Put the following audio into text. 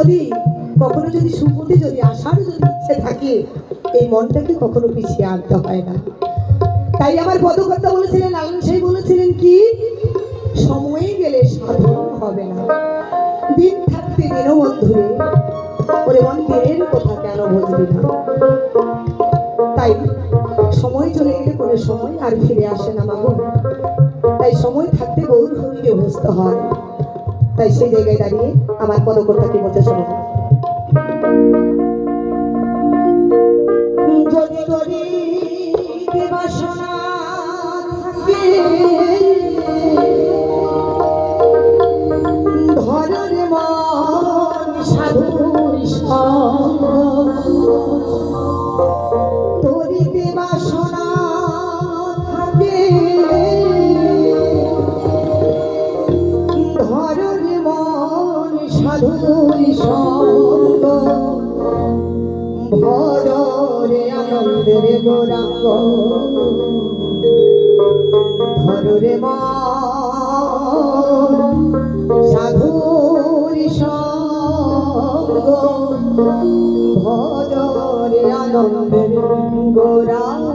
যদি, কখনো যদি সুমতি যদি আসার যদি ইচ্ছে থাকে, এই মনটাকে কখনো পিছিয়ে আনতে হয় না। তাই আমার পদকর্তা বলেছিলেন লালন সেই বলেছিলেন কি, সময়ে গেলে সাধন হবে না। দিন থাকতে দীনবন্ধুরে ওরে মন দিনের কথা কেন বুঝবি না? তাই সময় চলে গেলে কোনো সময় আর ফিরে আসে না মাগো। তাই সময় থাকতে গৌর হরিকে বুঝতে হয়। তাই সেই জায়গায় দাঁড়িয়ে আমার পদকর্তা কি বলতে শোনো যদি সঙ্গ সাধুর সঙ্গ ভরে আনন্দের গোরাঙ্গ। ধরে মা সাধুর সঙ্গ। ভজরে আনন্দের গোরাঙ্গ।